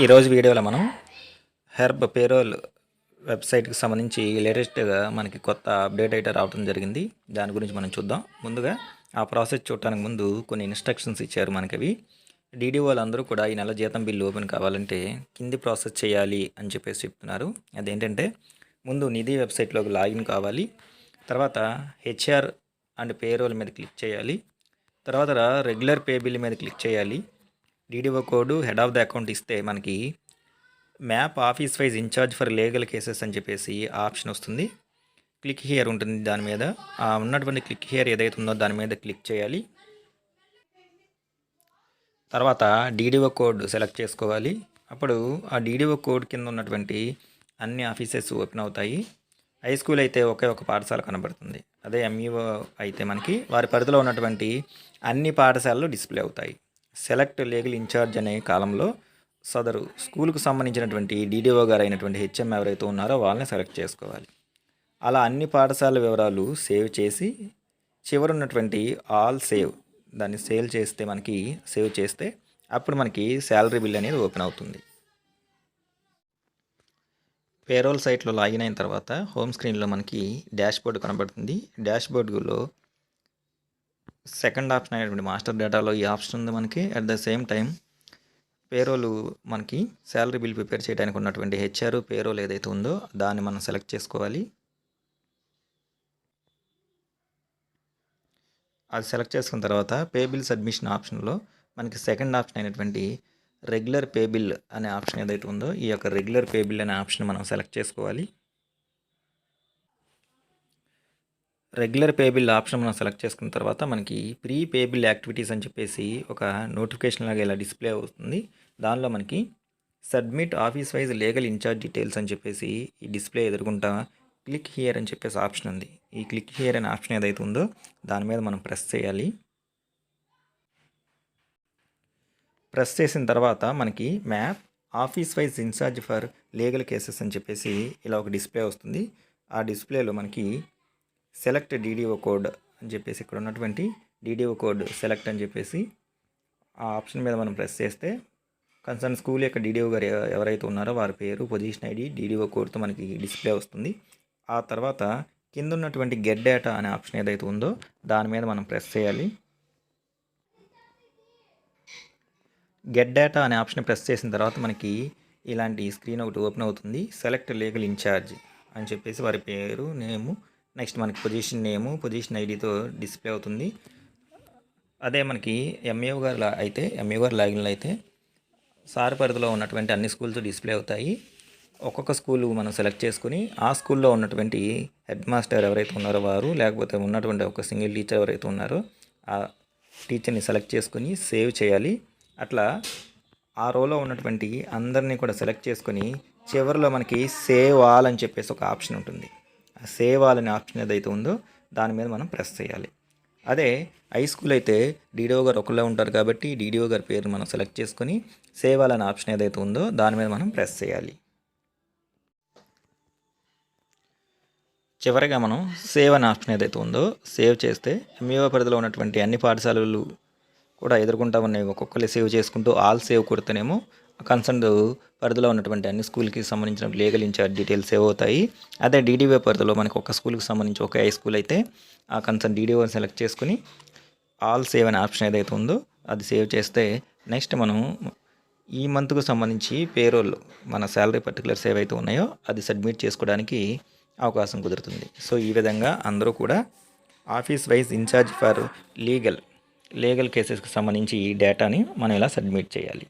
ఈరోజు వీడియోలో మనం హెర్బ్ పేరోల్ వెబ్సైట్కి సంబంధించి లేటెస్ట్గా మనకి కొత్త అప్డేట్ అయితే రావడం జరిగింది. దాని గురించి మనం చూద్దాం. ముందుగా ఆ ప్రాసెస్ చూడటానికి ముందు కొన్ని ఇన్స్ట్రక్షన్స్ ఇచ్చారు మనకి అవి డీడీఓలు అందరూ కూడా ఈ నెల జీతం బిల్లు ఓపెన్ కావాలంటే కింది ప్రాసెస్ చేయాలి అని చెప్పేసి చెప్తున్నారు. అదేంటంటే ముందు నిధి వెబ్సైట్లోకి లాగిన్ కావాలి. తర్వాత హెచ్ఆర్ అండ్ పేరోల్ మీద క్లిక్ చేయాలి. తర్వాత రెగ్యులర్ పే బిల్ మీద క్లిక్ చేయాలి. DDO code head of the account ఇస్తే మనకి map office wise incharge for legal cases అని చెప్పేసి ఆప్షన్ వస్తుంది. క్లిక్ హియర్ ఉంటుంది దాని మీద. ఆ ఉన్నటువంటి క్లిక్ హియర్ ఏదైతే ఉందో దాని మీద క్లిక్ చేయాలి. తర్వాత డీడీఓ కోడ్ సెలెక్ట్ చేసుకోవాలి. అప్పుడు ఆ డీడీఓ కోడ్ కింద ఉన్నటువంటి అన్ని ఆఫీసెస్ ఓపెన్ అవుతాయి. హై స్కూల్ అయితే ఒకే ఒక పాఠశాల కనబడుతుంది. అదే ఎంఈఓ అయితే మనకి వారి పరిధిలో ఉన్నటువంటి అన్ని పాఠశాలలు డిస్ప్లే అవుతాయి. సెలెక్ట్ లీగల్ ఇన్ఛార్జ్ అనే కాలంలో సదరు స్కూల్కు సంబంధించినటువంటి డీడీఓ గారు అయినటువంటి హెచ్ఎం ఎవరైతే ఉన్నారో వాళ్ళని సెలెక్ట్ చేసుకోవాలి. అలా అన్ని పాఠశాల వివరాలు సేవ్ చేసి చివరి ఉన్నటువంటి ఆల్ సేవ్ దాన్ని సేల్ చేస్తే మనకి సేవ్ చేస్తే అప్పుడు మనకి శాలరీ బిల్ అనేది ఓపెన్ అవుతుంది. పేరోల్ సైట్లో లాగిన్ అయిన తర్వాత హోమ్ స్క్రీన్లో మనకి డాష్బోర్డ్ కనబడుతుంది. డాష్ బోర్డులో సెకండ్ ఆప్షన్ అయినటువంటి మాస్టర్ డేటాలో ఈ ఆప్షన్ ఉంది మనకి. At the same time payroll మనకి శాలరీ బిల్ ప్రిపేర్ చేయడానికి ఉన్నటువంటి హెచ్ఆర్ పేరోల్ ఏదైతే ఉందో దాన్ని మనం సెలెక్ట్ చేసుకోవాలి. అది సెలెక్ట్ చేసుకున్న తర్వాత పే బిల్ సబ్మిషన్ ఆప్షన్లో మనకి సెకండ్ ఆప్షన్ అయినటువంటి రెగ్యులర్ పే బిల్ అనే ఆప్షన్ ఏదైతే ఉందో ఈ యొక్క రెగ్యులర్ పే బిల్ అనే ఆప్షన్ మనం సెలెక్ట్ చేసుకోవాలి. రెగ్యులర్ పే బిల్ ఆప్షన్ మనం సెలెక్ట్ చేసుకున్న తర్వాత మనకి ప్రీ పే బిల్ యాక్టివిటీస్ అని చెప్పేసి ఒక నోటిఫికేషన్ లాగా ఇలా డిస్ప్లే అవుతుంది. దానిలో మనకి submit office wise legal incharge details అని చెప్పేసి ఈ డిస్ప్లే ఎదుర్కొంటా క్లిక్ హియర్ అని చెప్పేసి ఆప్షన్ ఉంది. ఈ క్లిక్ హియర్ అనే ఆప్షన్ ఏదైతే ఉందో దాని మీద మనం ప్రెస్ చేయాలి. ప్రెస్ చేసిన తర్వాత మనకి map office wise incharge for legal cases అని చెప్పేసి ఇలా ఒక డిస్ప్లే వస్తుంది. ఆ డిస్ప్లేలో మనకి సెలెక్ట్ డీడీఓ కోడ్ అని చెప్పేసి ఇక్కడ ఉన్నటువంటి డీడీఓ కోడ్ సెలెక్ట్ అని చెప్పేసి ఆ ఆప్షన్ మీద మనం ప్రెస్ చేస్తే కన్సర్న్ స్కూల్ యొక్క డీడీఓ గారు ఎవరైతే ఉన్నారో వారి పేరు పొజిషన్ ఐడి డీడీఓ కోడ్తో మనకి డిస్ప్లే వస్తుంది. ఆ తర్వాత కింద ఉన్నటువంటి గెట్ డేటా అనే ఆప్షన్ ఏదైతే ఉందో దాని మీద మనం ప్రెస్ చేయాలి. గెట్ డేటా అనే ఆప్షన్ ప్రెస్ చేసిన తర్వాత మనకి ఇలాంటి స్క్రీన్ ఒకటి ఓపెన్ అవుతుంది. సెలెక్ట్ లీగల్ ఇన్ఛార్జ్ అని చెప్పేసి వారి పేరు నేము నెక్స్ట్ మనకి పొజిషన్ నేము పొజిషన్ ఐడితో డిస్ప్లే అవుతుంది. అదే మనకి ఎంఏఓ గారు అయితే ఎంఏఓ గారు లాగిన్లో అయితే సార్ పరిధిలో ఉన్నటువంటి అన్ని స్కూల్స్ డిస్ప్లే అవుతాయి. ఒక్కొక్క స్కూల్ మనం సెలెక్ట్ చేసుకుని ఆ స్కూల్లో ఉన్నటువంటి హెడ్ మాస్టర్ ఎవరైతే ఉన్నారో వారు లేకపోతే ఉన్నటువంటి ఒక సింగిల్ టీచర్ ఎవరైతే ఉన్నారో ఆ టీచర్ని సెలెక్ట్ చేసుకుని సేవ్ చేయాలి. అట్లా ఆ రోలో ఉన్నటువంటి అందరినీ కూడా సెలెక్ట్ చేసుకొని చివరిలో మనకి సేవ్ ఆల్ అని చెప్పేసి ఒక ఆప్షన్ ఉంటుంది. సేవ్ అనే ఆప్షన్ ఏదైతే ఉందో దాని మీద మనం ప్రెస్ చేయాలి. అదే హై స్కూల్ అయితే డీడీఓ గారు ఒకళ్ళే ఉంటారు కాబట్టి డీడీఓ గారి పేరు మనం సెలెక్ట్ చేసుకొని సేవ్ అనే ఆప్షన్ ఏదైతే ఉందో దాని మీద మనం ప్రెస్ చేయాలి. చివరిగా మనం సేవ్ అనే ఆప్షన్ ఏదైతే ఉందో సేవ్ చేస్తే ఎంఈఓ పరిధిలో ఉన్నటువంటి అన్ని పాఠశాలలు కూడా ఎదుర్కొంటా ఉన్నాయి ఒక్కొక్కరు సేవ్ చేసుకుంటూ ఆల్ సేవ్ కొడితేనేమో కన్సర్న్ పరిధిలో ఉన్నటువంటి అన్ని స్కూల్కి సంబంధించిన లీగల్ ఇన్ఛార్జ్ డీటెయిల్స్ సేవ్ అవుతాయి అదే డీడీఓ పరిధిలో మనకి ఒక స్కూల్కి సంబంధించి ఒక హై స్కూల్ అయితే ఆ కన్సర్న్ డీడీఓని సెలెక్ట్ చేసుకుని ఆల్ సేవ్ అనే ఆప్షన్ ఏదైతే ఉందో అది సేవ్ చేస్తే నెక్స్ట్ మనం ఈ మంత్కు సంబంధించి పేరోల్ మన శాలరీ పర్టికులర్స్ ఏవైతే ఉన్నాయో అది సబ్మిట్ చేసుకోవడానికి అవకాశం కుదురుతుంది. సో ఈ విధంగా అందరూ కూడా office wise in charge for legal legal కేసెస్కి సంబంధించి ఈ డేటాని మనం ఇలా సబ్మిట్ చేయాలి?